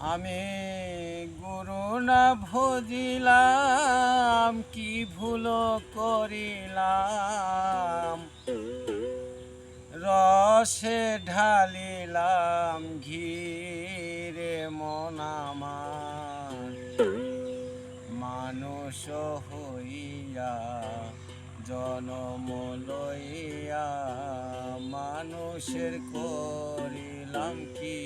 আমি গুরু না ভজিলাম, কি ভুল করিলাম? রসে ঢালিলাম, ঘিরে মন আমার। মানুষ হইয়া, জনম লইয়া, মানুষের করিলাম কি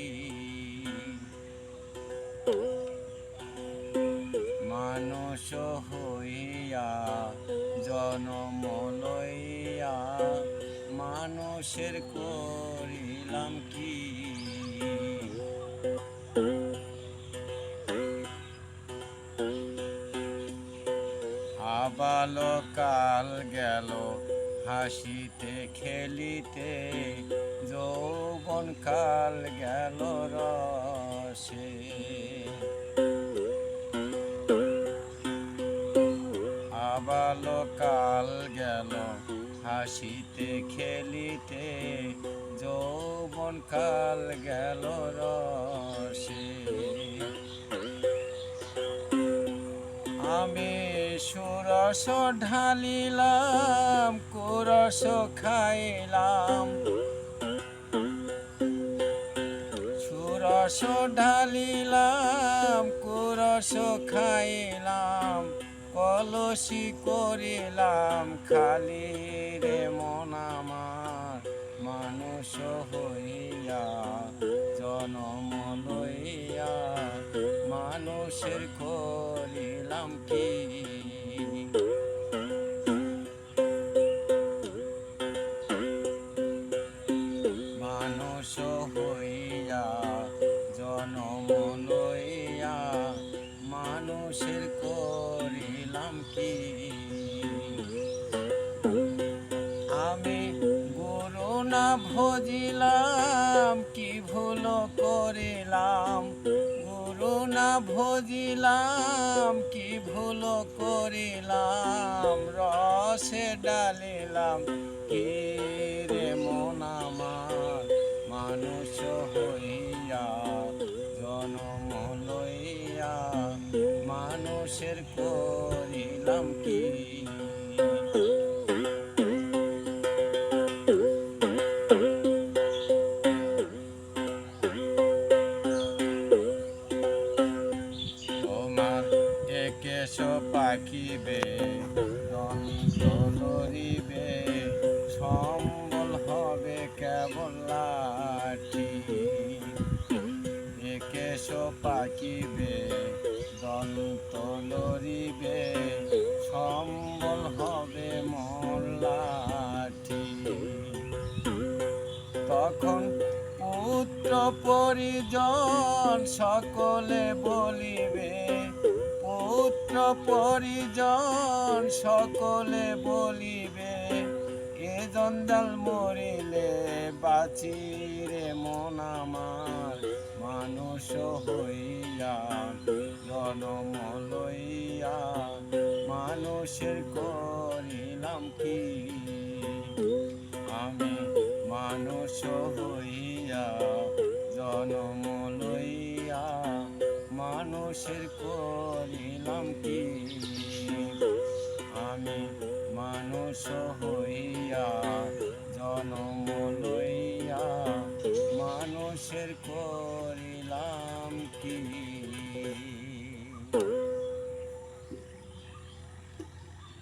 জনম মানুষের করিলাম কি? আবালো কাল গেল হাসিতে খেলিতে যৌবন কাল গেল রসে। কাল গেল, হাসিতে খেলিতে যৌবন কাল গেল রসে। আমি সুরস ঢালিলাম, কুরস খাইলাম। সুরস ঢালিলাম, কুরস খাইলাম। কলসি করিলাম খালি রে মন আমার। মানুষ হইয়া জনম লইয়া মানুষের করিলাম কি? ভজিলাম কি ভুল করিলাম? গুরু না ভজিলাম কি ভুল করিলাম? রসে ডালিলাম, কি রে মন আমার? মানুষ হইয়া, জনম লইয়া, মানুষের করিলাম কি? একেশ পাখিবে দন্ত লড়িবে, সম্বল হবে কেবল লাঠি। একেশ পাখিবে দন্ত লড়িবে, সম্বল হবে মল্লাঠি তখন পুত্র পরিজন সকলে বলিবে পুত্র পরিজন সকলে বলিবে, এ জঞ্জাল মরিলে বাঁচি রে মন আমার। মানুষ হইয়া, জনম লইয়া, মানুষের করিলাম কি? আমি মানুষ হইয়া, জনম লইয়া, মানুষের করিলাম মানুষ হইয়া জনম লইয়া মানুষের করিলাম কি?